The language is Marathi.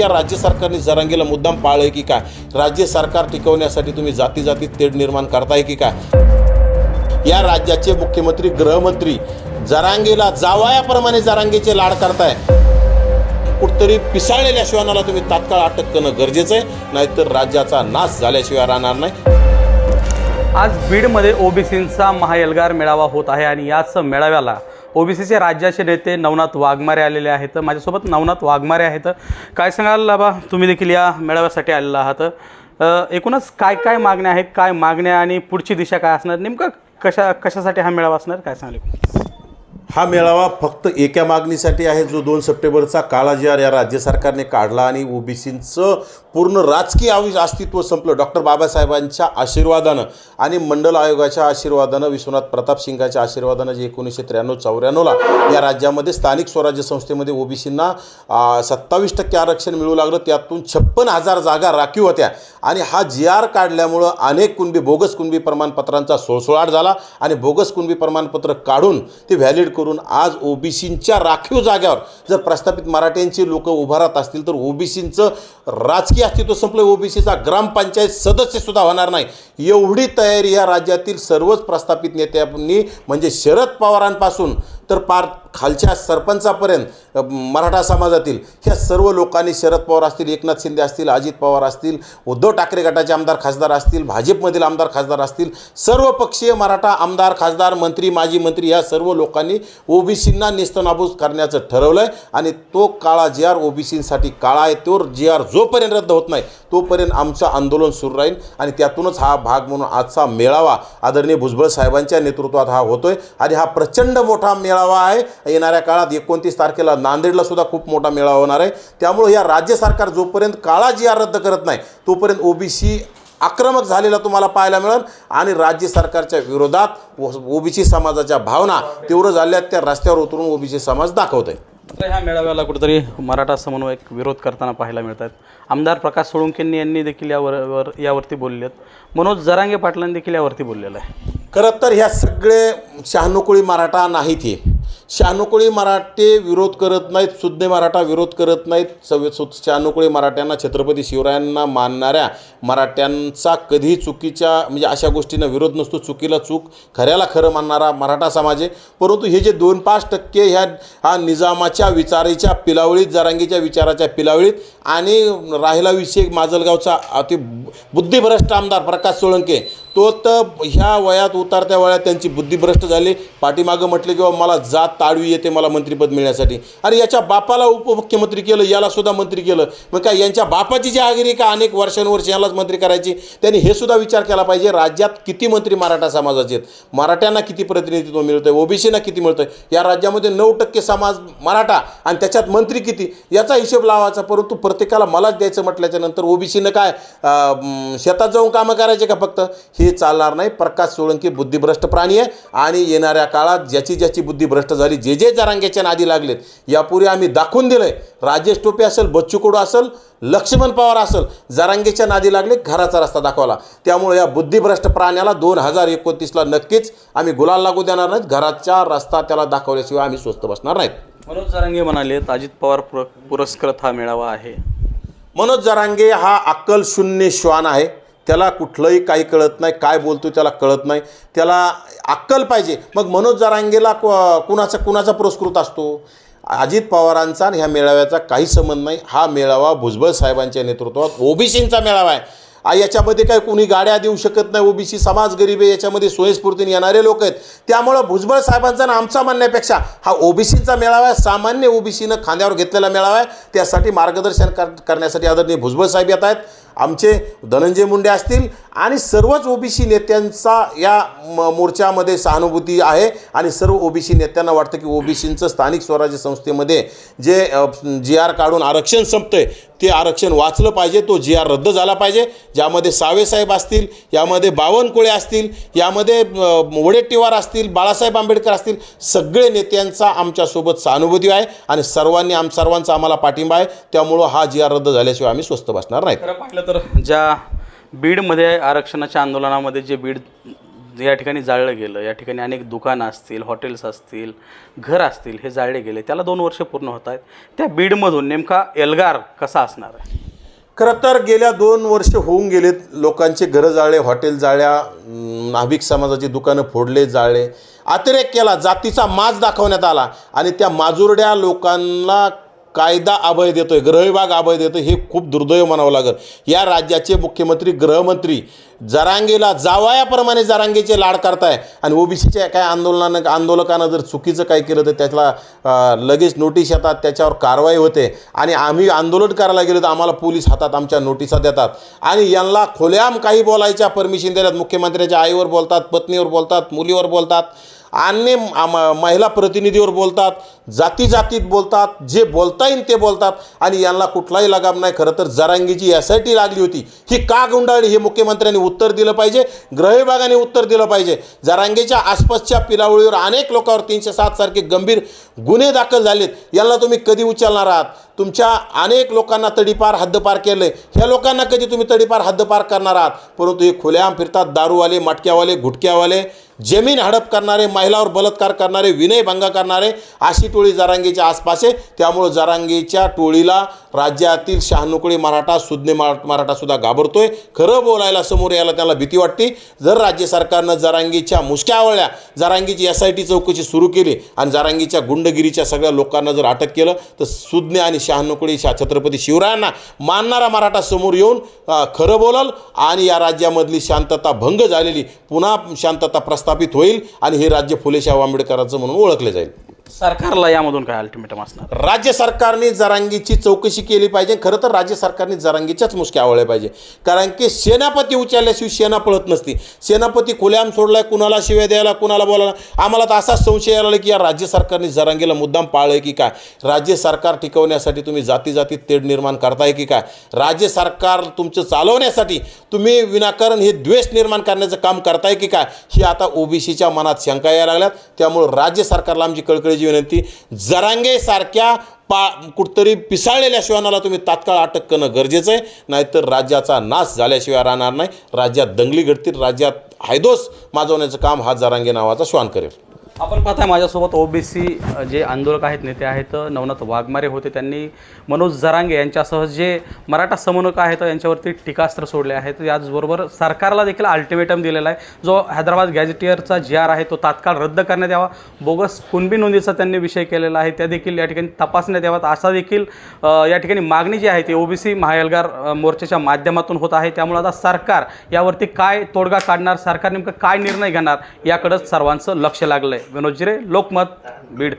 या राज्य सरकारने जरांगीला मुद्दाम पाळलंय की काय? राज्य सरकार टिकवण्यासाठी तुम्ही जाती जाती तेढ निर्माण करताय की काय? या राज्याचे मुख्यमंत्री गृहमंत्री जरांगीला जावायाप्रमाणे जरांगीचे लाड करताय. कुठतरी पिसाळलेल्या श्वानाला तुम्ही तात्काळ अटक करणं गरजेचं आहे नाहीतर राज्याचा नाश झाल्याशिवाय राहणार नाही. आज बीडमध्ये ओबीसींचा महाएल्गार मेळावा होत आहे आणि याच मेळाव्याला ओबीसीचे राज्याचे नेते नवनाथ वाघमारे आलेले आहेत. माझ्यासोबत नवनाथ वाघमारे आहेत. काय सांगाल बाबा? तुम्ही देखील या मेळाव्यासाठी आलेला आहात. एकूणच काय काय मागण्या आहेत काय मागण्या आणि पुढची दिशा काय असणार? नेमकं कशा कशासाठी हा मेळावा असणार? काय सांगाल? हा मेळावा फक्त एका मागणीसाठी आहे जो दोन सप्टेंबरचा काळा जी आर या राज्य सरकारने काढला आणि ओबीसींचं पूर्ण राजकीय आयुष अस्तित्व संपलं. डॉक्टर बाबासाहेबांच्या आशीर्वादानं आणि मंडल आयोगाच्या आशीर्वादानं विश्वनाथ प्रताप सिंगाच्या आशीर्वादानं जे एकोणीसशे त्र्याण्णव चौऱ्याण्णवला या राज्यामध्ये स्थानिक स्वराज्य संस्थेमध्ये ओबीसींना सत्तावीस टक्के आरक्षण मिळू लागलं त्यातून छप्पन हजार जागा राखीव होत्या. आणि हा जी आर काढल्यामुळं अनेक कुणबी बोगस कुणबी प्रमाणपत्रांचा सोळसोळाट झाला आणि बोगस कुणबी प्रमाणपत्र काढून ते व्हॅलिड करून आज ओबीसींच्या राखीव जाग्यावर जर प्रस्थापित मराठ्यांची लोक उभारत असतील तर ओबीसींचं राजकीय अस्तित्व संपलं ओबीसीचा ग्रामपंचायत सदस्यसुद्धा होणार नाही. एवढी तयारी या राज्यातील सर्वच प्रस्थापित नेत्यांनी म्हणजे शरद पवारांपासून तर पार खालच्या सरपंचापर्यंत मराठा समाजातील ह्या सर्व लोकांनी शरद पवार असतील एकनाथ शिंदे असतील अजित पवार असतील उद्धव ठाकरे गटाचे आमदार खासदार असतील भाजपमधील आमदार खासदार असतील सर्व पक्षीय मराठा आमदार खासदार मंत्री माजी मंत्री या सर्व लोकांनी ओबीसींना नेस्तनाबूज करण्याचं ठरवलं आहे आणि तो काळा जे आर ओबीसींसाठी काळा आहे तो जे आर जोपर्यंत रद्द होत नाही तोपर्यंत आमचं आंदोलन सुरू राहील आणि त्यातूनच हा भाग म्हणून आजचा मेळावा आदरणीय भुजबळ साहेबांच्या नेतृत्वात हा होतोय आणि हा प्रचंड मोठा मेळावा आहे. येणाऱ्या काळात एकोणतीस तारखेला नांदेडला सुद्धा खूप मोठा मेळावा होणार आहे. त्यामुळे या राज्य सरकार जोपर्यंत काळा जी आर रद्द करत नाही तोपर्यंत ओबीसी आक्रमक झालेला तुम्हाला पाहायला मिळेल. आणि राज्य सरकारच्या विरोधात ओबीसी समाजाच्या भावना तीव्र झाल्यात त्या रस्त्यावर उतरून ओबीसी समाज दाखवत आहे तर ह्या मेळाव्याला कुठेतरी मराठा समन्वयक विरोध करताना पाहायला मिळत आहेत आमदार प्रकाश सोळुंके यांनी देखील यावर वर- यावरती बोलले आहेत. मनोज जरांगे पाटलांनी देखील यावरती बोललेलं आहे. खरं तर ह्या सगळे शहाणुकुळी मराठा नाहीत हे. शानुकुळी मराठे विरोध करत नाहीत सुज्ञ मराठा विरोध करत नाहीत. सव सु शहाणुकुळी मराठ्यांना छत्रपती शिवरायांना मानणाऱ्या मराठ्यांचा कधीही चुकीच्या म्हणजे अशा गोष्टींना विरोध नसतो. चुकीला चूक खऱ्याला खरं मानणारा मराठा समाज आहे. परंतु हे जे दोन पाच टक्के ह्या हा निजामाच्या विचारीच्या पिलावळीत जरांगीच्या विचाराच्या पिलावळीत आणि राहिला विषय माजलगावचा अति बुद्धिभ्रष्ट आमदार प्रकाश सोळंके. तो तर ह्या वयात उतारत्या वयात त्यांची बुद्धिभ्रष्ट झाली. पाठीमागं म्हटलं की मला जात ताडवी येते मला मंत्रिपद मिळण्यासाठी. अरे याच्या बापाला उपमुख्यमंत्री केलं याला सुद्धा मंत्री केलं. मग काय यांच्या बापाची जी आगरी का अनेक वर्षानुवर्ष यालाच मंत्री करायची? त्यांनी हे सुद्धा विचार केला पाहिजे राज्यात किती मंत्री मराठा समाजाचे आहेत? मराठ्यांना किती प्रतिनिधित्व मिळतं आहे ओबीसीना किती मिळतं आहे या राज्यामध्ये नऊ टक्के समाज मराठा आणि त्याच्यात मंत्री किती? याचा हिशेब लावायचा परंतु प्रत्येकाला मलाच द्यायचं म्हटल्याच्या नंतर ओबीसीनं काय शेतात जाऊन कामं करायचे का फक्त? हे चालणार नाही. प्रकाश सोळंकी बुद्धिभ्रष्ट प्राणी आहे आणि येणाऱ्या काळात ज्याची ज्याची बुद्धिभ्रष्ट झाली जे जे जरांग्याच्या नादी लागलेत यापूर्वी आम्ही दाखवून दिलंय. राजेश टोपे असेल बच्चू कडू असेल लक्ष्मण पवार असेल जरांगेच्या नादी लागले घराचा रस्ता दाखवला त्यामुळे या बुद्धिभ्रष्ट प्राण्याला दोन हजार एकोणतीसला नक्कीच आम्ही गुलाल लागू देणार नाहीत. घराचा रस्ता त्याला दाखवल्याशिवाय आम्ही स्वस्त बसणार नाहीत. मनोज जरांगे म्हणाले अजित पवार पुर पुरस्कृत हा मेळावा आहे. मनोज जरांगे हा अक्कल शून्य श्वान आहे. त्याला कुठलंही काही कळत नाही काय बोलतो त्याला कळत नाही. त्याला अक्कल पाहिजे. मग मनोज जरांगेला कु- कुणाचा कुणाचा पुरस्कृत असतो? अजित पवारांचा आणि ह्या मेळाव्याचा काही संबंध नाही. हा मेळावा भुजबळ साहेबांच्या नेतृत्वात ओबीसींचा मेळावा आहे. याच्यामध्ये काय कोणी गाड्या देऊ शकत नाही ओबीसी समाज गरीब आहे याच्यामध्ये स्वयंस्फूर्तीने येणारे लोक आहेत. त्यामुळं भुजबळ साहेबांचा ना आमचा म्हणण्यापेक्षा हा ओबीसीचा मेळावा आहे सामान्य ओबीसीनं खांद्यावर घेतलेला मेळावा आहे. त्यासाठी मार्गदर्शन कर करण्यासाठी आदरणीय भुजबळ साहेब येत आहेत. आमचे धनंजय मुंडे असतील आणि सर्वच ओबीसी नेत्यांचा या म मोर्चामध्ये सहानुभूती आहे आणि सर्व ओबीसी नेत्यांना वाटतं की ओबीसींचं स्थानिक स्वराज्य संस्थेमध्ये जे जी आर काढून आरक्षण संपतं आहे ते आरक्षण वाचलं पाहिजे तो जी आर रद्द झाला पाहिजे. ज्यामध्ये सावेसाहेब असतील यामध्ये बावनकुळे असतील यामध्ये वडेट्टीवार असतील बाळासाहेब आंबेडकर असतील सगळे नेत्यांचा आमच्यासोबत सहानुभूती आहे आणि सर्वांनी आम सर्वांचा आम्हाला पाठिंबा आहे. त्यामुळं हा जी आर रद्द झाल्याशिवाय आम्ही स्वस्त बसणार नाही. खरं पाहिलं तर ज्या बीडमध्ये आरक्षणाच्या आंदोलनामध्ये जे बीड या ठिकाणी जाळलं गेलं या ठिकाणी अनेक दुकानं असतील हॉटेल्स असतील घर असतील हे जाळले गेले. त्याला दोन वर्ष पूर्ण होत आहेत. त्या बीडमधून नेमका एल्गार कसा असणार आहे? खरं तर गेल्या दोन वर्ष होऊन गेलेत लोकांचे घरं जाळले हॉटेल जाळल्या नाभिक समाजाची दुकानं फोडले जाळले. अतिरेक केला जातीचा माज दाखवण्यात आला आणि त्या माजुरड्या लोकांना कायदा अभय देतोय गृहविभाग अभय देतोय हे खूप दुर्दैव म्हणावं लागेल. या राज्याचे मुख्यमंत्री गृहमंत्री जरांगेला जावायाप्रमाणे जरांगेचे लाड करताय. आणि ओबीसीच्या काय आंदोलनानं आंदोलकानं जर चुकीचं काय केलं तर त्याला लगेच नोटीस येतात त्याच्यावर कारवाई होते. आणि आम्ही आंदोलन करायला गेलो तर आम्हाला पोलीस हातात आमच्या नोटिसा देतात. आणि यांना खोल्याम काही बोलायच्या परमिशन देतात मुख्यमंत्र्याच्या आईवर बोलतात पत्नीवर बोलतात मुलीवर बोलतात. अन्य महिला प्रतिनिधीवर बोलतात जाती जातीत बोलतात जे बोलता येईल ते बोलतात. आणि यांना कुठलाही लगाम नाही. खरं तर जरांगीची यासाठी लागली होती. ही का गुंडाळली हे मुख्यमंत्र्यांनी उत्तर दिलं पाहिजे? गृहविभागाने उत्तर दिलं पाहिजे. जरांगीच्या आसपासच्या पिलावळीवर अनेक लोकांवर तीनशे सात सारखे गंभीर गुन्हे दाखल झालेत. यांना तुम्ही कधी उचलणार आहात? तुमच्या अनेक लोकांना तडीपार हद्दपार केलं ह्या लोकांना कधी तुम्ही तडीपार हद्दपार करणार आहात? परंतु हे खुलेआम फिरतात दारूवाले मटक्यावाले गुटक्यावाले जमीन हडप करणारे महिलावर बलात्कार करणारे विनयभंग करणारे अशी टोळी जारांगीच्या आसपास आहे. त्यामुळं जारांगीच्या टोळीला राज्यातील शहानुकळी मराठा सुज्ञ मराठासुद्धा घाबरतोय. खरं बोलायला समोर यायला त्याला भीती वाटते. जर राज्य सरकारनं जरांगीच्या मुसक्या आवळल्या जरांगीची एस आय टी चौकशी सुरू केली आणि जारांगीच्या गुंडगिरीच्या सगळ्या लोकांना जर अटक केलं तर सुज्ञ आणि शहानुकळी शा छत्रपती शिवरायांना मानणारा मराठा समोर येऊन खरं बोलल आणि या राज्यामधली शांतता भंग झालेली पुन्हा शांतता प्रस्थापित होईल आणि हे राज्य फुलेशाह आंबेडकरांचं म्हणून ओळखले जाईल. सरकारला यामधून काय अल्टिमेटम असणार? राज्य सरकारने जरांगीची चौकशी केली पाहिजे. खरं तर राज्य सरकारने जरांगीच्याच मुसक्या आवळल्या पाहिजे. कारण की सेनापती उचलल्याशिवाय सेना पळत नसती. सेनापती खुल्याम सोडलाय कुणाला शिव्या द्यायला कुणाला बोलायला? आम्हाला तर असाच संशय आला की या राज्य सरकारने जरांगीला मुद्दाम पाळलं की काय? राज्य सरकार टिकवण्यासाठी तुम्ही जाती जाती तेढ निर्माण करताय की काय? राज्य सरकार तुमचं चालवण्यासाठी तुम्ही विनाकारण हे द्वेष निर्माण करण्याचं काम करताय की काय? ही आता ओबीसीच्या मनात शंका यायला लागल्यात. त्यामुळं राज्य सरकारला आमची कळकळी कळकळीची विनंती जरांगेसारख्या पा कुठतरी पिसाळलेल्या श्वानाला तुम्ही तात्काळ अटक करणं गरजेचं आहे. नाहीतर राज्याचा नाश झाल्याशिवाय राहणार नाही. राज्यात दंगली घडतील. राज्यात हायदोस माजवण्याचं काम हा जरांगे नावाचा श्वान करेल. आपण पाहताय माझ्यासोबत ओबीसी जे आंदोलक आहेत नेते आहेत नवनाथ वाघमारे होते. त्यांनी मनोज जरांगे यांच्यासह जे मराठा समन्वयक आहेत यांच्यावरती टीकास्त्र सोडले आहेत. याचबरोबर सरकारला देखील अल्टिमेटम दिलेला आहे. जो हैदराबाद गॅजेटियरचा जी आर आहे तो तात्काळ रद्द करण्यात यावा. बोगस कुणबी नोंदीचा त्यांनी विषय केलेला आहे. त्या देखील या ठिकाणी तपासण्यात यावात असा देखील या ठिकाणी मागणी जी आहे ती ओबीसी सी अ, मोर्चाच्या माध्यमातून होत आहे. त्यामुळे आता सरकार यावरती काय तोडगा काढणार सरकार नेमकं काय निर्णय घेणार याकडंच सर्वांचं लक्ष लागलं आहे विनोद जिरे लोकमत बीड.